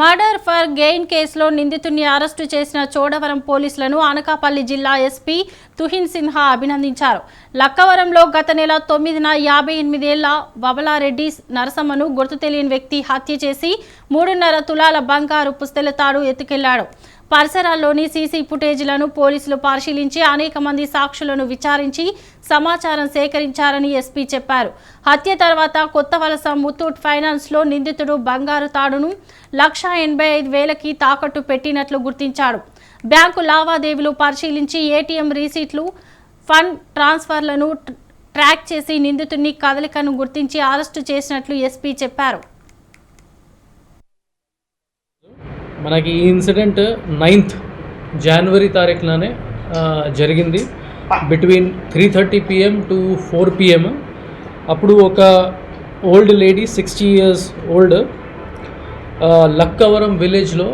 Murder for gain కేసులో నిందితుడిని arrest చేసిన చోడవరం పోలీసులను అనకాపల్లి జిల్లా ఎస్పీ తుహిన్ సిన్హా అభినందించారు. లక్కవరంలో గత నెల తొమ్మిదిన యాభై ఎనిమిదేళ్ళ బబలారెడ్డి నరసమ్మను గుర్తు తెలియని వ్యక్తి హత్య చేసి మూడున్నర తులాల బంగారు పుస్తెలతాడు ఎత్తుకెళ్ళాడు. పరిసరాల్లోని సీసీ ఫుటేజీలను పోలీసులు పరిశీలించి అనేక మంది సాక్షులను విచారించి సమాచారం సేకరించారని ఎస్పీ చెప్పారు. హత్య తర్వాత కొత్త వలస ముత్తూట్ ఫైనాన్స్లో నిందితుడు బంగారు తాడును లక్షా ఎనభై ఐదు వేలకి తాకట్టు పెట్టినట్లు గుర్తించాడు. బ్యాంకు లావాదేవీలు పరిశీలించి ఏటీఎం రీసీట్లు ఫండ్ ట్రాన్స్ఫర్లను ట్రాక్ చేసి నిందితుడిని కదలికను గుర్తించి అరెస్టు చేసినట్లు ఎస్పీ చెప్పారు. మనకి ఈ ఇన్సిడెంట్ నైన్త్ జనవరి తారీఖులోనే జరిగింది. Between three thirty PM to four PM. అప్పుడు ఒక old lady sixty years old Lakkavaram విలేజ్లో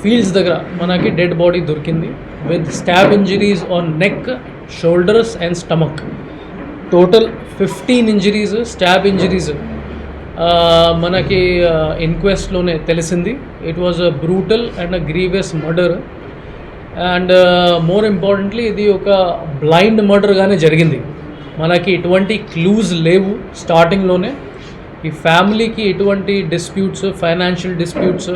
ఫీల్డ్స్ దగ్గర మనకి డెడ్ బాడీ దొరికింది. With stab injuries on neck shoulders and stomach. Total fifteen injuries stab injuries మనకి ఇన్క్వెస్ట్లోనే తెలిసింది. It was a brutal and a grievous murder and more importantly ఇది ఒక blind మర్డర్గానే జరిగింది. మనకి ఎటువంటి క్లూజ్ లేవు స్టార్టింగ్లోనే ఈ ఫ్యామిలీకి ఎటువంటి disputes financial disputes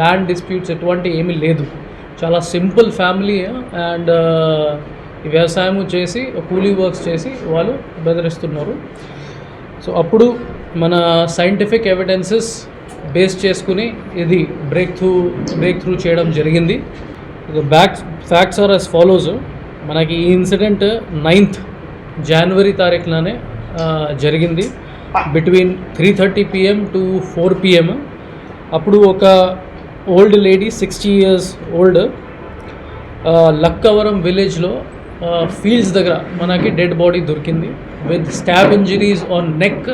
land disputes ఎటువంటి ఏమీ లేదు. చాలా సింపుల్ ఫ్యామిలీ అండ్ వ్యవసాయం చేసి కూలీ వర్క్స్ చేసి వాళ్ళు బెదిరిస్తున్నారు. సో అప్పుడు మన సైంటిఫిక్ ఎవిడెన్సెస్ బేస్ చేసుకుని ఇది బ్రేక్ త్రూ బ్రేక్ త్రూ చేయడం జరిగింది. Back facts are as follows మనకి ఈ ఇన్సిడెంట్ నైన్త్ జనవరి తారీఖులోనే జరిగింది. Between three thirty PM to four PM అప్పుడు ఒక old lady sixty years old Lakkavaram విలేజ్లో ఫీల్డ్స్ దగ్గర మనకి డెడ్ బాడీ దొరికింది. With stab injuries on neck